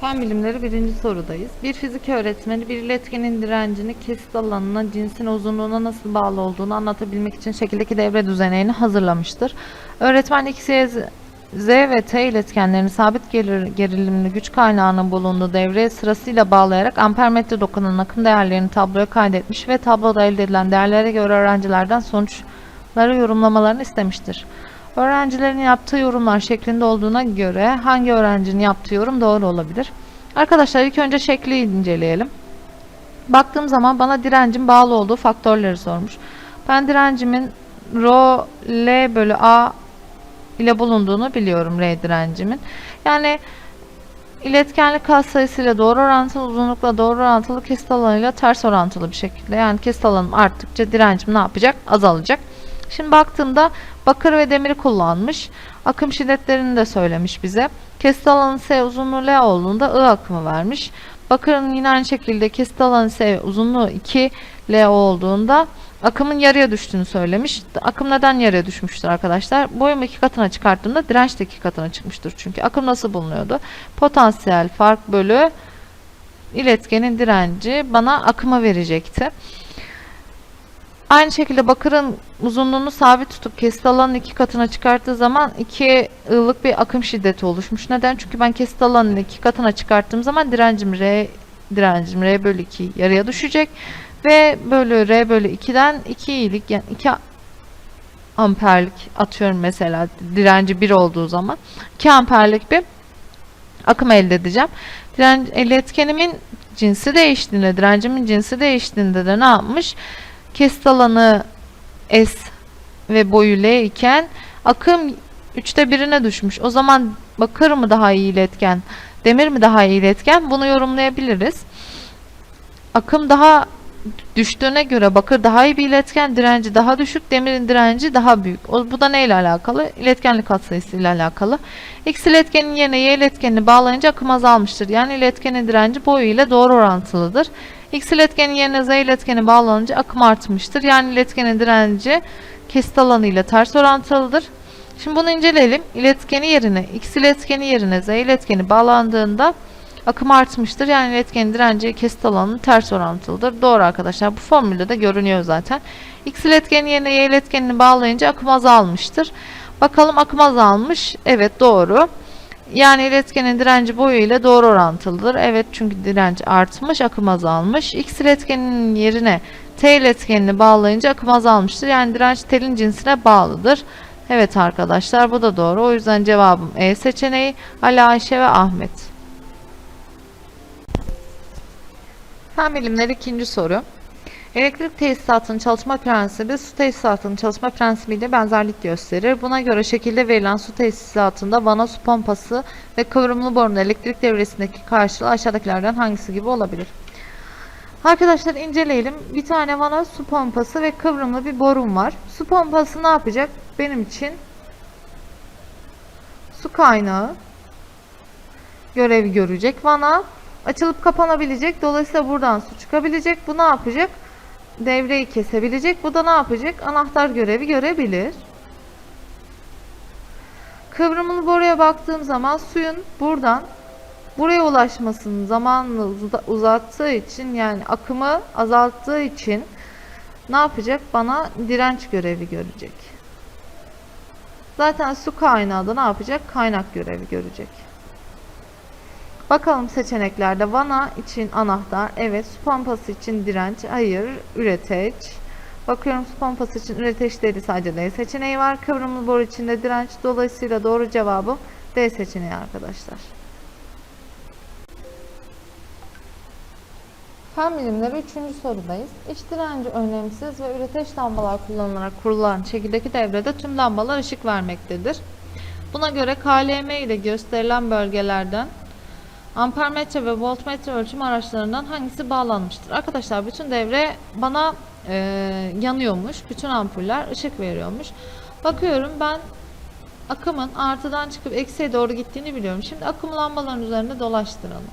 Fen bilimleri birinci sorudayız. Bir fizik öğretmeni bir iletkenin direncini kesit alanına, cinsin uzunluğuna nasıl bağlı olduğunu anlatabilmek için şekildeki devre düzenini hazırlamıştır. Öğretmen X, Y, Z ve T iletkenlerini sabit gelir- gerilimli güç kaynağının bulunduğu devreye sırasıyla bağlayarak ampermetre dokunan akım değerlerini tabloya kaydetmiş ve tabloda elde edilen değerlere göre öğrencilerden sonuçları yorumlamalarını istemiştir. Öğrencilerin yaptığı yorumlar şeklinde olduğuna göre hangi öğrencinin yaptığı yorum doğru olabilir? Arkadaşlar ilk önce şekli inceleyelim. Baktığım zaman bana direncin bağlı olduğu faktörleri sormuş. Ben direncimin rho L bölü A ile bulunduğunu biliyorum R direncimin. Yani iletkenlik katsayısıyla doğru orantılı, uzunlukla doğru orantılı, kesit alanıyla ters orantılı bir şekilde. Yani kesit alanım arttıkça direncim ne yapacak? Azalacak. Şimdi baktığımda bakır ve demiri kullanmış. Akım şiddetlerini de söylemiş bize. Kesit alanı S uzunluğu L olduğunda I akımı vermiş. Bakırın yine aynı şekilde kesit alanı S uzunluğu 2 L olduğunda akımın yarıya düştüğünü söylemiş. Akım neden yarıya düşmüştür arkadaşlar? Boyumu iki katına çıkarttığımda direnç de iki katına çıkmıştır. Çünkü akım nasıl bulunuyordu? Potansiyel fark bölü iletkenin direnci bana akımı verecekti. Aynı şekilde bakırın uzunluğunu sabit tutup kesit alanını iki katına çıkarttığı zaman iki ığlık bir akım şiddeti oluşmuş. Neden? Çünkü ben kesit alanını iki katına çıkarttığım zaman direncim R direncim R bölü 2 yarıya düşecek. Ve bölü R bölü 2'den 2 iyilik yani 2 amperlik atıyorum mesela direnci 1 olduğu zaman 2 amperlik bir akım elde edeceğim. Direnç, iletkenimin cinsi değiştiğinde, direncimin cinsi değiştiğinde de ne yapmış? Kesit alanı S ve boyu L iken akım 3'te 1'ine düşmüş. O zaman bakır mı daha iyi iletken, demir mi daha iyi iletken? Bunu yorumlayabiliriz. Akım daha düştüğüne göre bakır daha iyi bir iletken, direnci daha düşük, demirin direnci daha büyük. O, bu da neyle alakalı? İletkenlik katsayısı ile alakalı. X iletkenin yerine Y iletkenini bağlayınca akım azalmıştır. Yani iletkenin direnci boyu ile doğru orantılıdır. X iletkenin yerine Z iletkeni bağlanınca akım artmıştır. Yani iletkenin direnci kesit alanı ile ters orantılıdır. Şimdi bunu inceleyelim. İletkeni yerine X iletkeni yerine Z iletkeni bağlandığında akım artmıştır. Yani iletkenin direnci kesit alanının ters orantılıdır. Doğru arkadaşlar. Bu formülde de görünüyor zaten. X iletkenin yerine Y iletkenini bağlayınca akım azalmıştır. Bakalım akım azalmış. Evet doğru. Yani iletkenin direnci boyu ile doğru orantılıdır. Evet çünkü direnç artmış, akım azalmış. X iletkeninin yerine T iletkenini bağlayınca akım azalmıştır. Yani direnç telin cinsine bağlıdır. Evet arkadaşlar bu da doğru. O yüzden cevabım E seçeneği Ali, Ayşe ve Ahmet. Fen bilimleri ikinci soru. Elektrik tesisatının çalışma prensibi su tesisatının çalışma prensibiyle benzerlik gösterir. Buna göre şekilde verilen su tesisatında vana su pompası ve kıvrımlı borunun elektrik devresindeki karşılığı aşağıdakilerden hangisi gibi olabilir? Arkadaşlar inceleyelim. Bir tane vana su pompası ve kıvrımlı bir borun var. Su pompası ne yapacak? Benim için su kaynağı görevi görecek. Vana açılıp kapanabilecek. Dolayısıyla buradan su çıkabilecek. Bu ne yapacak? Devreyi kesebilecek. Bu da ne yapacak? Anahtar görevi görebilir. Kıvrımlı boruya baktığım zaman suyun buradan buraya ulaşmasının zamanını uza- uzattığı için yani akımı azalttığı için ne yapacak? Bana direnç görevi görecek. Zaten su kaynağı da ne yapacak? Kaynak görevi görecek. Bakalım seçeneklerde vana için anahtar, evet su pompası için direnç, hayır üreteç. Bakıyorum su pompası için üreteç değil sadece D seçeneği var. Kıvrımlı boru için de direnç. Dolayısıyla doğru cevabım D seçeneği arkadaşlar. Fen bilimleri 3. sorudayız. İç direnci önemsiz ve üreteç lambalar kullanılarak kurulan şekildeki devrede tüm lambalar ışık vermektedir. Buna göre KLM ile gösterilen bölgelerden ampermetre ve voltmetre ölçüm araçlarından hangisi bağlanmıştır? Arkadaşlar bütün devre bana e, yanıyormuş. Bütün ampuller ışık veriyormuş. Bakıyorum ben akımın artıdan çıkıp eksiye doğru gittiğini biliyorum. Şimdi akım lambaların üzerinde dolaştıralım.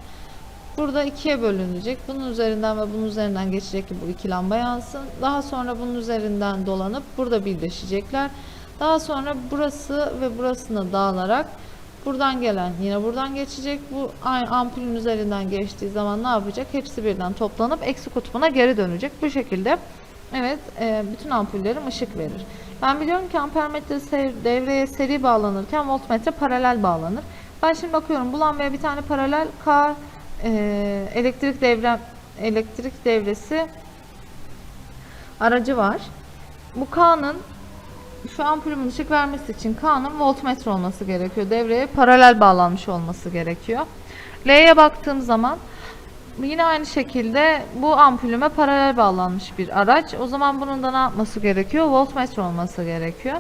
Burada ikiye bölünecek. Bunun üzerinden ve bunun üzerinden geçecek ki bu iki lamba yansın. Daha sonra bunun üzerinden dolanıp burada birleşecekler. Daha sonra burası ve burasına dağılarak Buradan gelen yine buradan geçecek. Bu ampulün üzerinden geçtiği zaman ne yapacak? Hepsi birden toplanıp eksi kutbuna geri dönecek. Bu şekilde evet e, bütün ampullerim ışık verir. Ben biliyorum ki ampermetre devreye seri bağlanırken voltmetre paralel bağlanır. Ben şimdi bakıyorum bu lambaya bir tane paralel K e, elektrik devre elektrik devresi aracı var. Bu K'nın şu ampulümün ışık vermesi için K'nın voltmetre olması gerekiyor. Devreye paralel bağlanmış olması gerekiyor. L'ye baktığım zaman yine aynı şekilde bu ampulüme paralel bağlanmış bir araç. O zaman bunun da ne yapması gerekiyor? Voltmetre olması gerekiyor.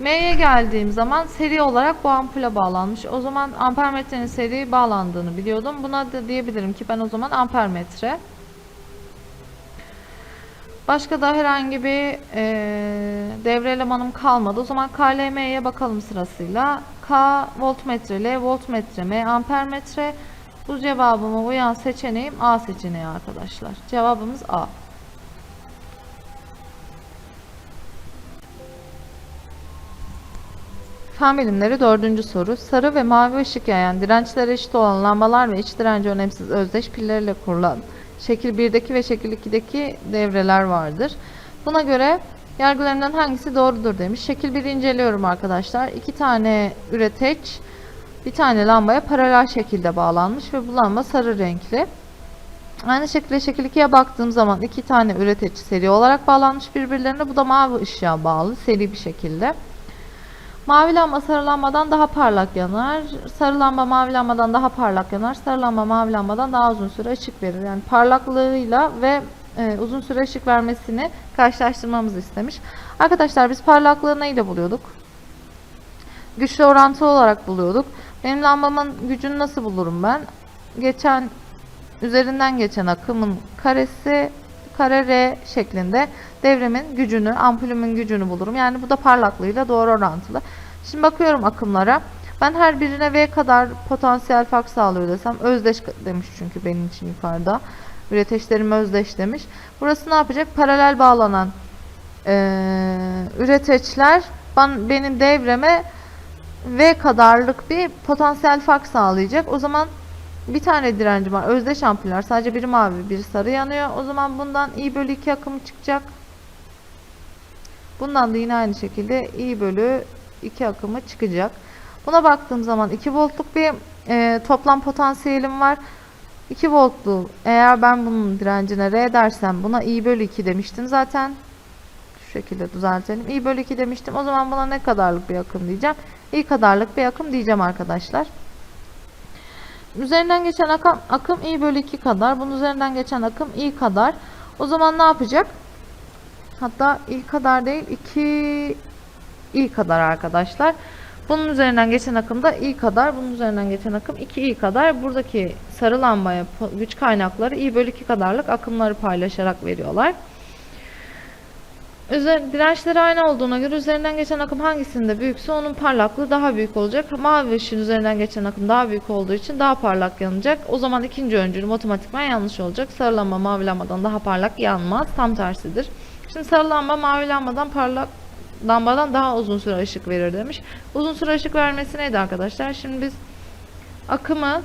M'ye geldiğim zaman seri olarak bu ampule bağlanmış. O zaman ampermetrenin seri bağlandığını biliyordum. Buna da diyebilirim ki ben o zaman ampermetre. Başka da herhangi bir e, devre elemanım kalmadı. O zaman KLM'ye bakalım sırasıyla. K voltmetre, L voltmetre, M ampermetre. Bu cevabıma uyan seçeneğim A seçeneği arkadaşlar. Cevabımız A. Fen bilimleri dördüncü soru. Sarı ve mavi ışık yayan dirençleri eşit olan lambalar ve iç direnci önemsiz özdeş pilleriyle kurulan şekil 1'deki ve şekil 2'deki devreler vardır. Buna göre yargılarından hangisi doğrudur demiş. Şekil 1'i inceliyorum arkadaşlar. İki tane üreteç bir tane lambaya paralel şekilde bağlanmış ve bu lamba sarı renkli. Aynı şekilde şekil 2'ye baktığım zaman iki tane üreteç seri olarak bağlanmış birbirlerine. Bu da mavi ışığa bağlı seri bir şekilde. Mavi lamba sarı lambadan daha parlak yanar. Sarı lamba mavi lambadan daha parlak yanar. Sarı lamba mavi lambadan daha uzun süre ışık verir. Yani parlaklığıyla ve e, uzun süre ışık vermesini karşılaştırmamızı istemiş. Arkadaşlar biz parlaklığı neyle buluyorduk? Güçlü orantılı olarak buluyorduk. Benim lambamın gücünü nasıl bulurum ben? Geçen üzerinden geçen akımın karesi kare R şeklinde devremin gücünü, ampulümün gücünü bulurum. Yani bu da parlaklığıyla doğru orantılı. Şimdi bakıyorum akımlara. Ben her birine V kadar potansiyel fark sağlıyor desem özdeş demiş çünkü benim için yukarıda. Üreteçlerim özdeş demiş. Burası ne yapacak? Paralel bağlanan eee üreteçler ben, benim devreme V kadarlık bir potansiyel fark sağlayacak. O zaman bir tane direnci var. Özdeş ampuller. Sadece biri mavi, biri sarı yanıyor. O zaman bundan I bölü 2 akımı çıkacak. Bundan da yine aynı şekilde I bölü 2 akımı çıkacak. Buna baktığım zaman 2 voltluk bir e, toplam potansiyelim var. 2 voltlu eğer ben bunun direncine R dersem buna I bölü 2 demiştim zaten. Şu şekilde düzeltelim. I bölü 2 demiştim. O zaman buna ne kadarlık bir akım diyeceğim. I kadarlık bir akım diyeceğim arkadaşlar. Üzerinden geçen akım, akım i bölü 2 kadar. Bunun üzerinden geçen akım i kadar. O zaman ne yapacak? Hatta i kadar değil 2 i kadar arkadaşlar. Bunun üzerinden geçen akım da i kadar. Bunun üzerinden geçen akım 2 i kadar. Buradaki sarı lambaya güç kaynakları i bölü 2 kadarlık akımları paylaşarak veriyorlar. Üzer, dirençleri aynı olduğuna göre üzerinden geçen akım hangisinde büyükse onun parlaklığı daha büyük olacak. Mavi ışığın üzerinden geçen akım daha büyük olduğu için daha parlak yanacak. O zaman ikinci öncülüm otomatikman yanlış olacak. Sarı lamba mavi lambadan daha parlak yanmaz. Tam tersidir. Şimdi sarı lamba mavi lambadan parlak lambadan daha uzun süre ışık verir demiş. Uzun süre ışık vermesi neydi arkadaşlar? Şimdi biz akımı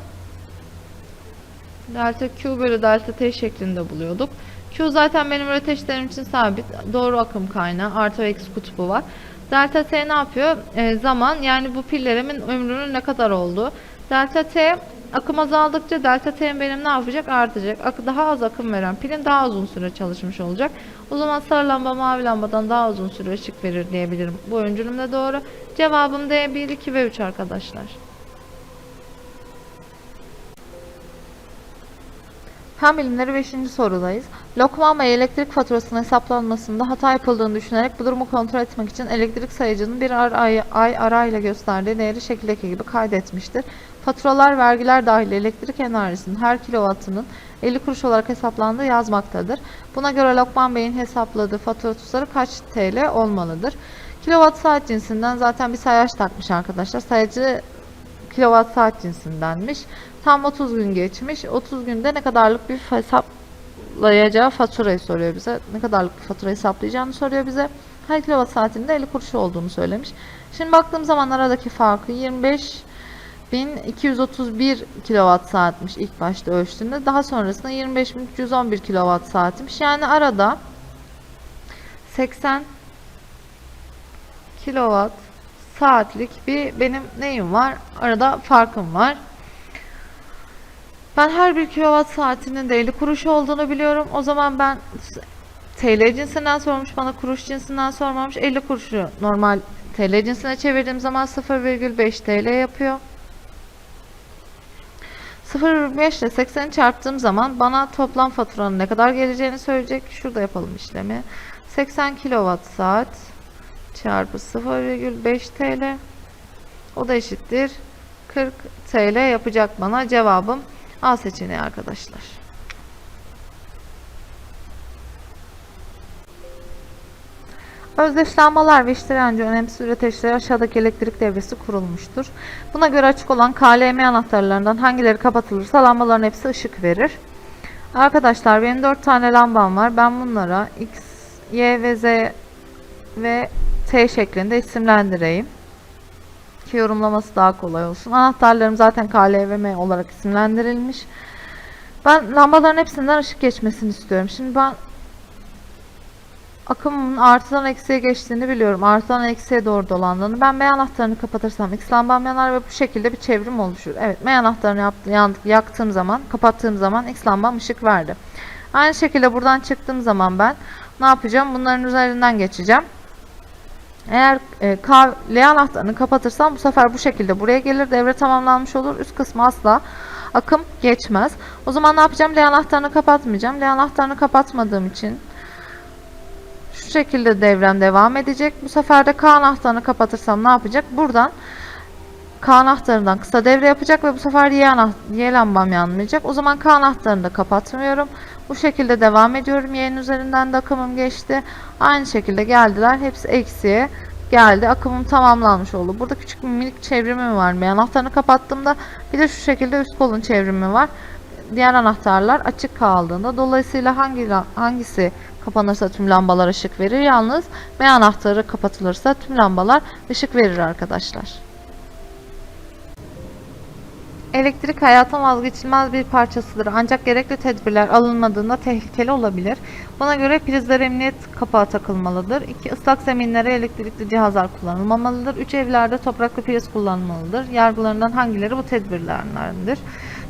delta Q bölü delta T şeklinde buluyorduk. Q zaten benim üreteçlerim için sabit. Doğru akım kaynağı. Artı ve eksi kutbu var. Delta T ne yapıyor? Ee, zaman yani bu pillerimin ömrünün ne kadar olduğu. Delta T akım azaldıkça delta T benim ne yapacak? Artacak. Ak- Daha az akım veren pilin daha uzun süre çalışmış olacak. O zaman sarı lamba mavi lambadan daha uzun süre ışık verir diyebilirim. Bu öncülüm de doğru. Cevabım D 1, 2 ve 3 arkadaşlar. Fen bilimleri 5. sorudayız. Lokman ve elektrik faturasının hesaplanmasında hata yapıldığını düşünerek bu durumu kontrol etmek için elektrik sayıcının bir ay, ay arayla gösterdiği değeri şekildeki gibi kaydetmiştir. Faturalar, vergiler dahil elektrik enerjisinin her kilowattının 50 kuruş olarak hesaplandığı yazmaktadır. Buna göre Lokman Bey'in hesapladığı fatura tutarı kaç TL olmalıdır? Kilowatt saat cinsinden zaten bir sayaç takmış arkadaşlar. Sayacı kilowatt saat cinsindenmiş. Tam 30 gün geçmiş. 30 günde ne kadarlık bir hesaplayacağı faturayı soruyor bize. Ne kadarlık bir fatura hesaplayacağını soruyor bize. Her kilowatt saatinde 50 kuruş olduğunu söylemiş. Şimdi baktığım zaman aradaki farkı 25 25.231 kWh saatmiş ilk başta ölçtüğünde. Daha sonrasında 25.311 kWh saatmiş. Yani arada 80 kW saatlik bir benim neyim var? Arada farkım var. Ben her bir kilowatt saatinin de 50 kuruş olduğunu biliyorum. O zaman ben TL cinsinden sormuş bana kuruş cinsinden sormamış. 50 kuruşu normal TL cinsine çevirdiğim zaman 0,5 TL yapıyor. 0,5 ile 80'i çarptığım zaman bana toplam faturanın ne kadar geleceğini söyleyecek. Şurada yapalım işlemi. 80 kilowatt saat çarpı 0,5 TL o da eşittir 40 TL yapacak bana cevabım A seçeneği arkadaşlar. Özdeşlenmeler ve işlerince önemsiz üreticileri aşağıdaki elektrik devresi kurulmuştur. Buna göre açık olan KLM anahtarlarından hangileri kapatılırsa lambaların hepsi ışık verir. Arkadaşlar benim 4 tane lambam var. Ben bunlara X, Y ve Z ve T şeklinde isimlendireyim. Ki yorumlaması daha kolay olsun. Anahtarlarım zaten K, L ve M olarak isimlendirilmiş. Ben lambaların hepsinden ışık geçmesini istiyorum. Şimdi ben akımın artıdan eksiye geçtiğini biliyorum. Artıdan eksiye doğru dolandığını. Ben M anahtarını kapatırsam X lambam yanar ve bu şekilde bir çevrim oluşur. Evet M anahtarını yaptı, yandık, yaktığım zaman, kapattığım zaman X lambam ışık verdi. Aynı şekilde buradan çıktığım zaman ben ne yapacağım? Bunların üzerinden geçeceğim. Eğer e, K, L anahtarını kapatırsam bu sefer bu şekilde buraya gelir. Devre tamamlanmış olur. Üst kısmı asla akım geçmez. O zaman ne yapacağım? L anahtarını kapatmayacağım. L anahtarını kapatmadığım için şekilde devrem devam edecek. Bu sefer de K anahtarını kapatırsam ne yapacak? Buradan K anahtarından kısa devre yapacak ve bu sefer Y, anahtar, y lambam yanmayacak. O zaman K anahtarını da kapatmıyorum. Bu şekilde devam ediyorum. Y'nin üzerinden de akımım geçti. Aynı şekilde geldiler. Hepsi eksiye geldi. Akımım tamamlanmış oldu. Burada küçük bir minik çevrimi var. Bir anahtarını kapattığımda bir de şu şekilde üst kolun çevrimi var. Diğer anahtarlar açık kaldığında dolayısıyla hangi hangisi kapanırsa tüm lambalar ışık verir. Yalnız M anahtarı kapatılırsa tüm lambalar ışık verir arkadaşlar. Elektrik hayatın vazgeçilmez bir parçasıdır ancak gerekli tedbirler alınmadığında tehlikeli olabilir. Buna göre prizler emniyet kapağı takılmalıdır. 2. ıslak zeminlere elektrikli cihazlar kullanılmamalıdır. 3. Evlerde topraklı priz kullanılmalıdır. Yargılarından hangileri bu tedbirlerdendir?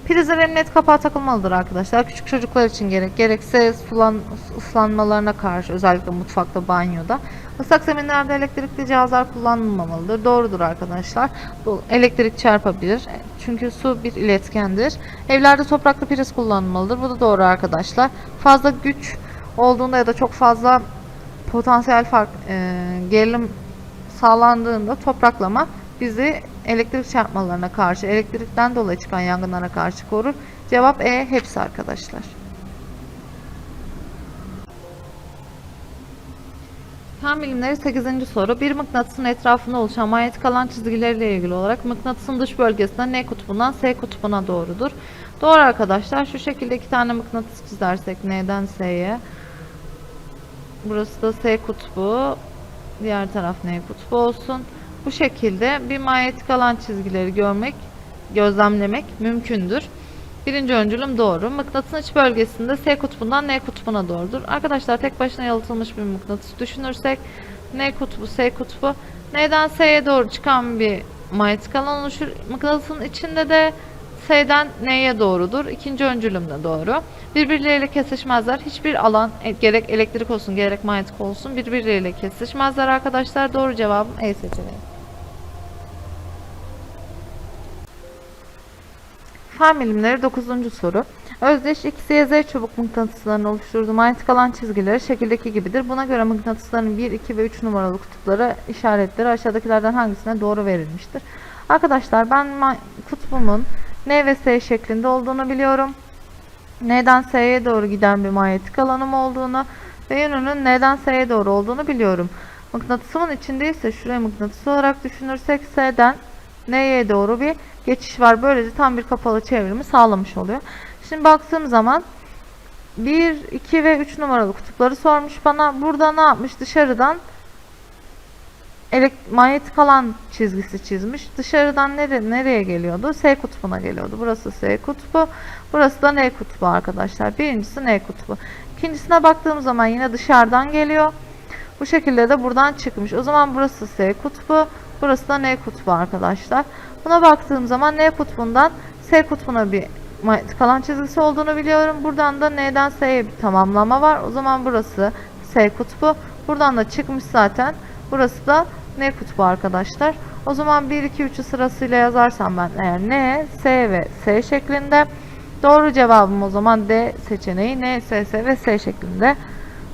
Prizler emniyet kapağı takılmalıdır arkadaşlar. Küçük çocuklar için gerek gerekse sulan, ıslanmalarına karşı özellikle mutfakta, banyoda. Islak zeminlerde elektrikli cihazlar kullanılmamalıdır. Doğrudur arkadaşlar. Bu elektrik çarpabilir. Çünkü su bir iletkendir. Evlerde topraklı priz kullanılmalıdır. Bu da doğru arkadaşlar. Fazla güç olduğunda ya da çok fazla potansiyel fark e, gerilim sağlandığında topraklama bizi elektrik çarpmalarına karşı, elektrikten dolayı çıkan yangınlara karşı korur. Cevap E hepsi arkadaşlar. Fen bilimleri 8. soru. Bir mıknatısın etrafında oluşan manyetik alan çizgileriyle ilgili olarak mıknatısın dış bölgesinden N kutbundan S kutbuna doğrudur. Doğru arkadaşlar. Şu şekilde iki tane mıknatıs çizersek N'den S'ye. Burası da S kutbu. Diğer taraf N kutbu olsun. Bu şekilde bir manyetik alan çizgileri görmek, gözlemlemek mümkündür. Birinci öncülüm doğru. Mıknatısın iç bölgesinde S kutbundan N kutbuna doğrudur. Arkadaşlar tek başına yalıtılmış bir mıknatıs düşünürsek N kutbu, S kutbu N'den S'ye doğru çıkan bir manyetik alan oluşur. Mıknatısın içinde de S'den N'ye doğrudur. İkinci öncülüm de doğru. Birbirleriyle kesişmezler. Hiçbir alan e, gerek elektrik olsun gerek manyetik olsun birbirleriyle kesişmezler arkadaşlar. Doğru cevabım E seçeneği. Fen bilimleri 9. soru. Özdeş X, Y, Z çubuk mıknatıslarının oluşturduğu manyetik alan çizgileri şekildeki gibidir. Buna göre mıknatısların 1, 2 ve 3 numaralı kutupları işaretleri aşağıdakilerden hangisine doğru verilmiştir? Arkadaşlar ben kutbumun N ve S şeklinde olduğunu biliyorum. N'den S'ye doğru giden bir manyetik alanım olduğunu ve yönünün N'den S'ye doğru olduğunu biliyorum. Mıknatısımın içindeyse şuraya mıknatıs olarak düşünürsek S'den N'ye doğru bir geçiş var. Böylece tam bir kapalı çevrimi sağlamış oluyor. Şimdi baktığım zaman 1, 2 ve 3 numaralı kutupları sormuş bana. Burada ne yapmış? Dışarıdan manyetik alan çizgisi çizmiş. Dışarıdan nere nereye geliyordu? S kutbuna geliyordu. Burası S kutbu. Burası da N kutbu arkadaşlar. Birincisi N kutbu. İkincisine baktığım zaman yine dışarıdan geliyor. Bu şekilde de buradan çıkmış. O zaman burası S kutbu. Burası da N kutbu arkadaşlar. Buna baktığım zaman N kutbundan S kutbuna bir manyetik alan çizgisi olduğunu biliyorum. Buradan da N'den S'ye bir tamamlama var. O zaman burası S kutbu. Buradan da çıkmış zaten. Burası da N kutbu arkadaşlar. O zaman 1, 2, 3'ü sırasıyla yazarsam ben eğer N, S ve S şeklinde doğru cevabım o zaman D seçeneği N, S, S ve S şeklinde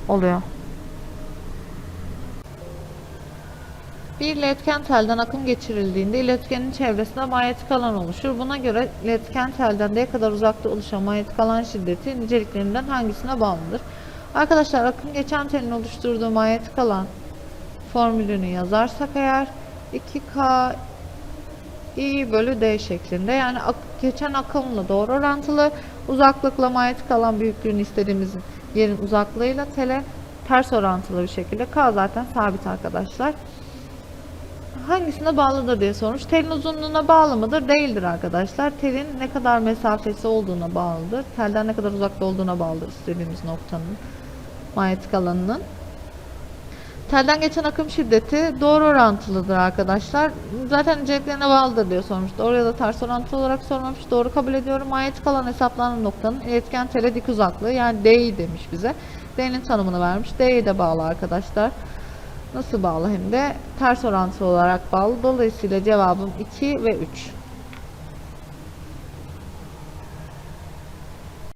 oluyor. Bir iletken telden akım geçirildiğinde iletkenin çevresinde manyetik alan oluşur. Buna göre iletken telden ne kadar uzakta oluşan manyetik alan şiddeti niceliklerinden hangisine bağlıdır? Arkadaşlar akım geçen telin oluşturduğu manyetik alan formülünü yazarsak eğer 2K I bölü D şeklinde yani ak- geçen akımla doğru orantılı uzaklıkla manyetik alan büyüklüğünü istediğimiz yerin uzaklığıyla tele ters orantılı bir şekilde K zaten sabit arkadaşlar hangisine bağlıdır diye sormuş. Telin uzunluğuna bağlı mıdır? Değildir arkadaşlar. Telin ne kadar mesafesi olduğuna bağlıdır. Telden ne kadar uzakta olduğuna bağlıdır istediğimiz noktanın manyetik alanının. Telden geçen akım şiddeti doğru orantılıdır arkadaşlar. Zaten inceliklerine bağlıdır diye sormuş. Doğru ya da ters orantılı olarak sormamış. Doğru kabul ediyorum. Manyetik alan hesaplanan noktanın iletken tele dik uzaklığı yani D'yi demiş bize. D'nin tanımını vermiş. D'ye de bağlı arkadaşlar. Nasıl bağlı hem de ters orantılı olarak bağlı. Dolayısıyla cevabım 2 ve 3.